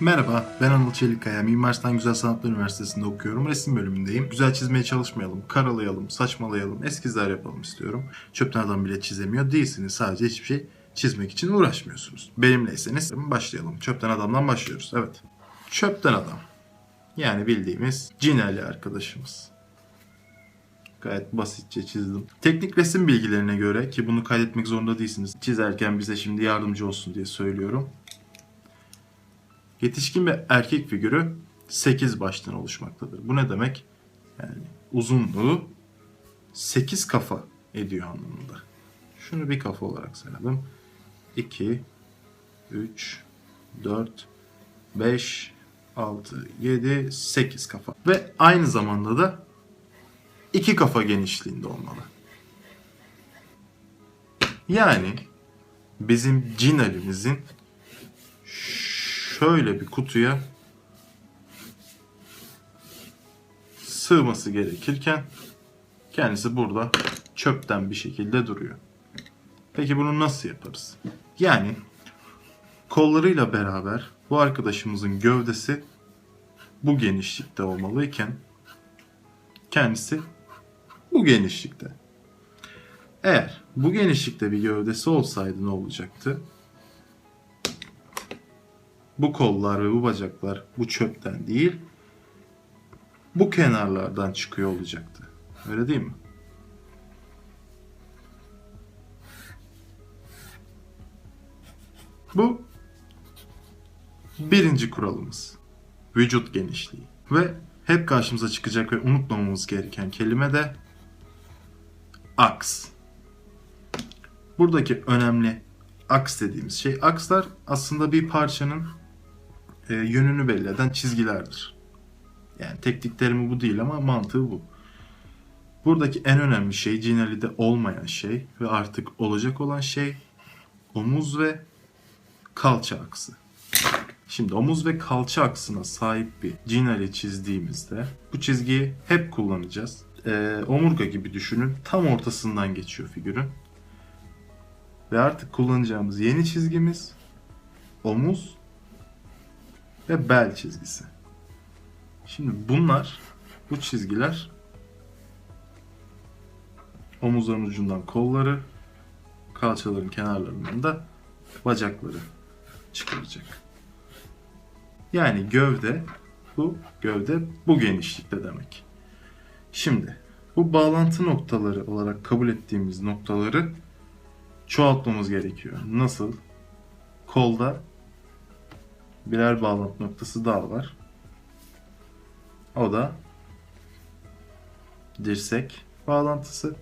Merhaba, ben Anıl Çelikkaya. Mimar Sinan Güzel Sanatlar Üniversitesi'nde okuyorum. Resim bölümündeyim. Güzel çizmeye çalışmayalım, karalayalım, saçmalayalım, eskizler yapalım istiyorum. Çöpten adam bile çizemiyor değilsiniz. Sadece hiçbir şey çizmek için uğraşmıyorsunuz. Benimleyseniz başlayalım. Çöpten adamdan başlıyoruz. Evet. Çöpten adam. Yani bildiğimiz Cinali arkadaşımız. Gayet basitçe çizdim. Teknik resim bilgilerine göre ki bunu kaydetmek zorunda değilsiniz. Çizerken bize şimdi yardımcı olsun diye söylüyorum. Yetişkin bir erkek figürü 8 baştan oluşmaktadır. Bu ne demek? Yani uzunluğu 8 kafa ediyor anlamında. Şunu bir kafa olarak sayalım. 2, 3, 4, 5, 6, 7, 8 kafa. Ve aynı zamanda da 2 kafa genişliğinde olmalı. Yani bizim cin elimizin şöyle bir kutuya sığması gerekirken kendisi burada çöpten bir şekilde duruyor. Peki bunu nasıl yaparız? Yani kollarıyla beraber bu arkadaşımızın gövdesi bu genişlikte olmalıyken kendisi bu genişlikte. Eğer bu genişlikte bir gövdesi olsaydı ne olacaktı? Bu kollar ve bu bacaklar bu çöpten değil bu kenarlardan çıkıyor olacaktı. Öyle değil mi? Bu birinci kuralımız. Vücut genişliği. Ve hep karşımıza çıkacak ve unutmamamız gereken kelime de aks. Buradaki önemli aks dediğimiz şey, akslar aslında bir parçanın e, yönünü belli eden çizgilerdir. Yani teknik terimi bu değil ama mantığı bu. Buradaki en önemli şey Cinali'de olmayan şey ve artık olacak olan şey omuz ve kalça aksı. Şimdi omuz ve kalça aksına sahip bir Cinali çizdiğimizde bu çizgiyi hep kullanacağız. Ee, omurga gibi düşünün. Tam ortasından geçiyor figürün. Ve artık kullanacağımız yeni çizgimiz omuz ve bel çizgisi. Şimdi bunlar, bu çizgiler omuzların ucundan kolları, kalçaların kenarlarından da bacakları çıkaracak. Yani gövde bu gövde bu genişlikte demek. Şimdi bu bağlantı noktaları olarak kabul ettiğimiz noktaları çoğaltmamız gerekiyor. Nasıl? Kolda birer bağlantı noktası daha var. O da dirsek bağlantısı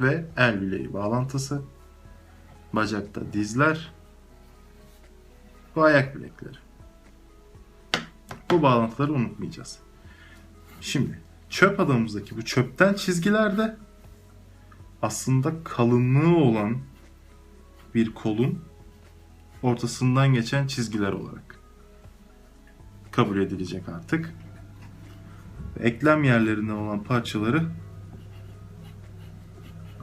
ve el bileği bağlantısı. Bacakta dizler ve ayak bilekleri. Bu bağlantıları unutmayacağız. Şimdi çöp adamımızdaki bu çöpten çizgilerde aslında kalınlığı olan bir kolun ortasından geçen çizgiler olarak kabul edilecek artık. Eklem yerlerinde olan parçaları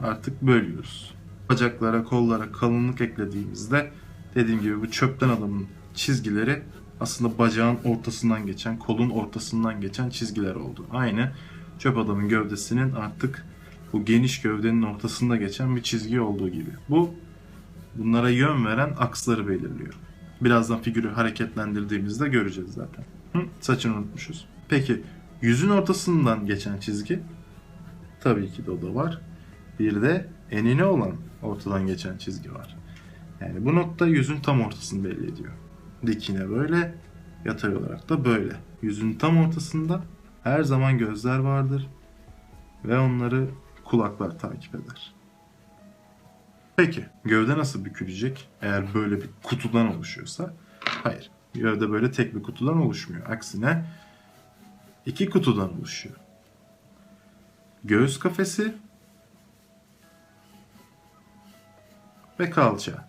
artık bölüyoruz. Bacaklara, kollara kalınlık eklediğimizde dediğim gibi bu çöpten adamın çizgileri aslında bacağın ortasından geçen, kolun ortasından geçen çizgiler oldu. Aynı çöp adamın gövdesinin artık bu geniş gövdenin ortasında geçen bir çizgi olduğu gibi. Bu bunlara yön veren aksları belirliyor. Birazdan figürü hareketlendirdiğimizde göreceğiz zaten. Hı, saçını unutmuşuz. Peki yüzün ortasından geçen çizgi? Tabii ki de o da var. Bir de enine olan ortadan geçen çizgi var. Yani bu nokta yüzün tam ortasını belli ediyor. Dikine böyle, yatay olarak da böyle. Yüzün tam ortasında her zaman gözler vardır ve onları kulaklar takip eder. Peki gövde nasıl bükülecek eğer böyle bir kutudan oluşuyorsa? Hayır. Gövde böyle tek bir kutudan oluşmuyor. Aksine iki kutudan oluşuyor. Göğüs kafesi ve kalça.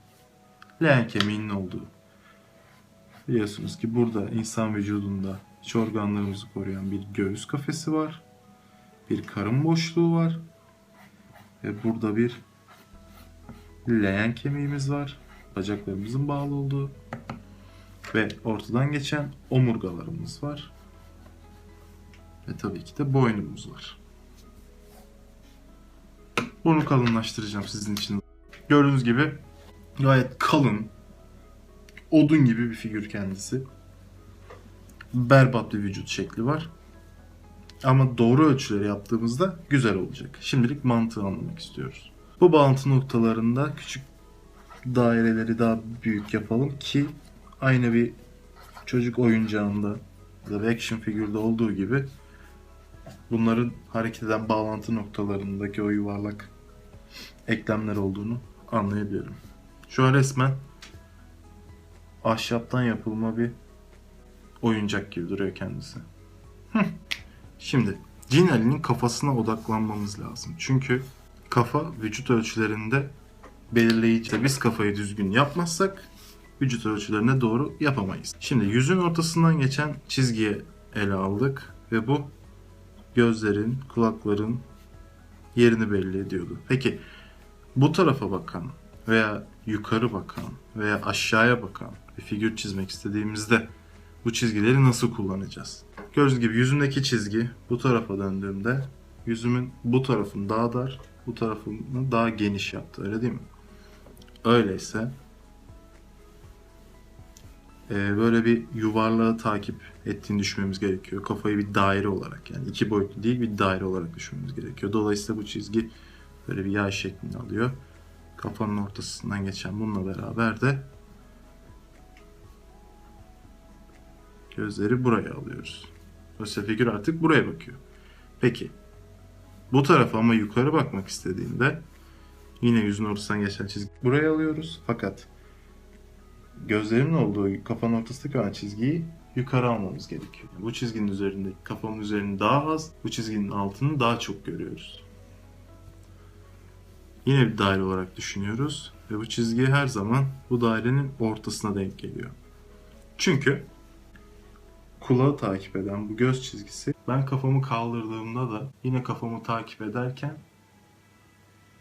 Leğen kemiğinin olduğu. Biliyorsunuz ki burada insan vücudunda iç organlarımızı koruyan bir göğüs kafesi var. Bir karın boşluğu var. Ve burada bir leğen kemiğimiz var. Bacaklarımızın bağlı olduğu. ve ortadan geçen omurgalarımız var. Ve tabii ki de boynumuz var. Bunu kalınlaştıracağım sizin için. Gördüğünüz gibi gayet kalın, odun gibi bir figür kendisi. Berbat bir vücut şekli var. Ama doğru ölçüleri yaptığımızda güzel olacak. Şimdilik mantığı anlamak istiyoruz. Bu bağlantı noktalarında küçük daireleri daha büyük yapalım ki aynı bir çocuk oyuncağında ya da action figürde olduğu gibi bunların hareket eden bağlantı noktalarındaki o yuvarlak eklemler olduğunu anlayabilirim. Şu an resmen ahşaptan yapılma bir oyuncak gibi duruyor kendisi. Şimdi Cin kafasına odaklanmamız lazım. Çünkü kafa vücut ölçülerinde belirleyici. Biz kafayı düzgün yapmazsak vücut ölçülerine doğru yapamayız. Şimdi yüzün ortasından geçen çizgiye ele aldık ve bu gözlerin, kulakların yerini belli ediyordu. Peki bu tarafa bakan veya yukarı bakan veya aşağıya bakan bir figür çizmek istediğimizde bu çizgileri nasıl kullanacağız? Gördüğünüz gibi yüzümdeki çizgi bu tarafa döndüğümde yüzümün bu tarafını daha dar, bu tarafını daha geniş yaptı. Öyle değil mi? Öyleyse e, böyle bir yuvarlağı takip ettiğini düşünmemiz gerekiyor. Kafayı bir daire olarak yani iki boyutlu değil bir daire olarak düşünmemiz gerekiyor. Dolayısıyla bu çizgi böyle bir yay şeklini alıyor. Kafanın ortasından geçen bununla beraber de gözleri buraya alıyoruz. Dolayısıyla figür artık buraya bakıyor. Peki bu tarafa ama yukarı bakmak istediğinde yine yüzün ortasından geçen çizgi buraya alıyoruz. Fakat gözlerin olduğu kafanın ortasındaki olan çizgiyi yukarı almamız gerekiyor. Bu çizginin üzerinde, kafamın üzerinde daha az, bu çizginin altını daha çok görüyoruz. Yine bir daire olarak düşünüyoruz ve bu çizgi her zaman bu dairenin ortasına denk geliyor. Çünkü kulağı takip eden bu göz çizgisi ben kafamı kaldırdığımda da yine kafamı takip ederken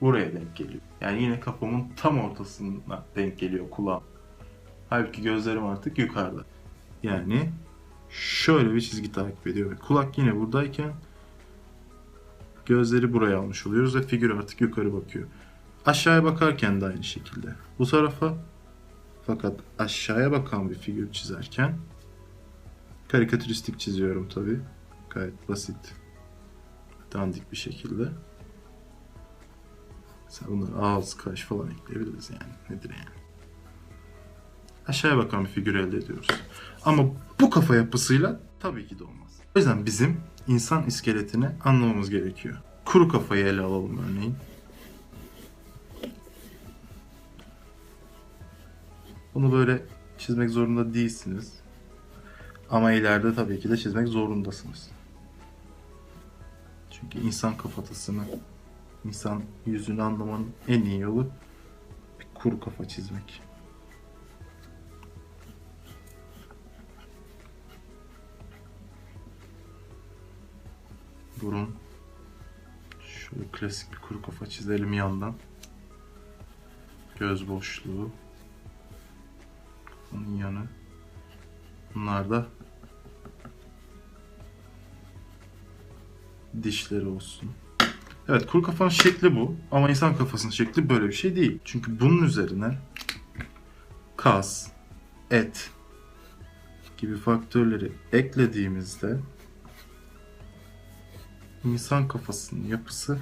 buraya denk geliyor. Yani yine kafamın tam ortasına denk geliyor kulağım. Halbuki gözlerim artık yukarıda. Yani şöyle bir çizgi takip ediyor kulak yine buradayken gözleri buraya almış oluyoruz ve figür artık yukarı bakıyor. Aşağıya bakarken de aynı şekilde. Bu tarafa fakat aşağıya bakan bir figür çizerken karikatüristik çiziyorum tabi. Gayet basit. Dandik bir şekilde. Mesela bunları ağız, kaş falan ekleyebiliriz yani. Nedir yani? Aşağıya bakan bir figür elde ediyoruz. Ama bu kafa yapısıyla tabii ki de olmaz. O yüzden bizim insan iskeletini anlamamız gerekiyor. Kuru kafayı ele alalım örneğin. Bunu böyle çizmek zorunda değilsiniz. Ama ileride tabii ki de çizmek zorundasınız. Çünkü insan kafatasını, insan yüzünü anlamanın en iyi yolu bir kuru kafa çizmek. Burun. Şöyle klasik bir kuru kafa çizelim yandan. Göz boşluğu. Kafanın yanı. Bunlar dişleri olsun. Evet kuru kafanın şekli bu ama insan kafasının şekli böyle bir şey değil. Çünkü bunun üzerine kas, et gibi faktörleri eklediğimizde insan kafasının yapısı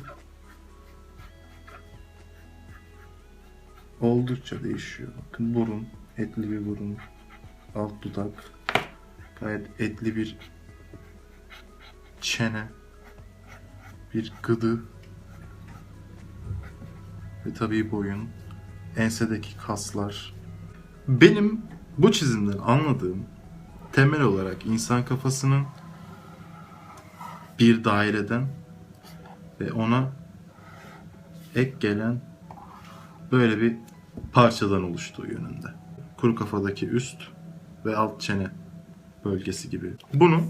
oldukça değişiyor. Bakın burun, etli bir burun, alt dudak, gayet etli bir çene, bir gıdı ve tabii boyun, ensedeki kaslar. Benim bu çizimden anladığım temel olarak insan kafasının bir daireden ve ona ek gelen böyle bir parçadan oluştuğu yönünde. Kuru kafadaki üst ve alt çene bölgesi gibi. Bunu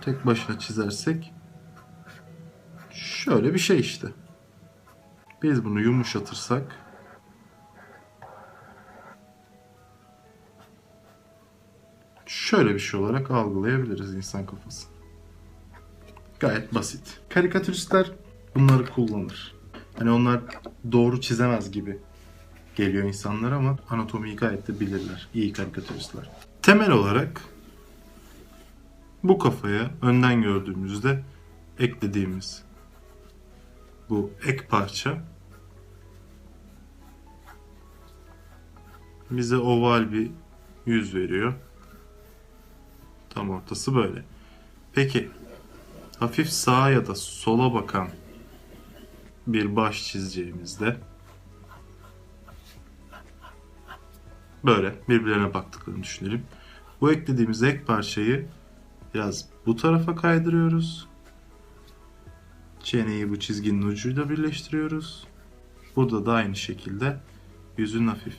tek başına çizersek şöyle bir şey işte. Biz bunu yumuşatırsak şöyle bir şey olarak algılayabiliriz insan kafası. Gayet basit. Karikatüristler bunları kullanır. Hani onlar doğru çizemez gibi geliyor insanlara ama anatomiyi gayet de bilirler. İyi karikatüristler. Temel olarak bu kafaya önden gördüğümüzde eklediğimiz bu ek parça bize oval bir yüz veriyor. Tam ortası böyle. Peki hafif sağa ya da sola bakan bir baş çizeceğimizde böyle birbirlerine baktıklarını düşünelim. Bu eklediğimiz ek parçayı biraz bu tarafa kaydırıyoruz. Çeneyi bu çizginin ucuyla birleştiriyoruz. Burada da aynı şekilde yüzün hafif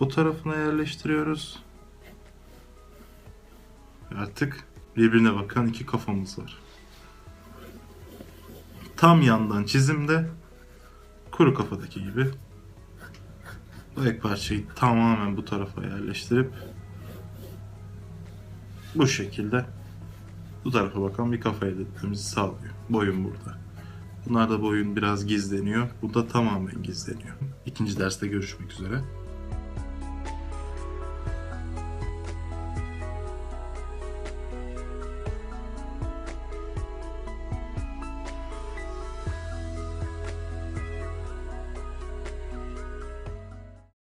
bu tarafına yerleştiriyoruz. Artık birbirine bakan iki kafamız var. Tam yandan çizimde kuru kafadaki gibi ek parçayı tamamen bu tarafa yerleştirip bu şekilde bu tarafa bakan bir kafa elde sağlıyor. Boyun burada. Bunlarda boyun biraz gizleniyor. Bu da tamamen gizleniyor. İkinci derste görüşmek üzere.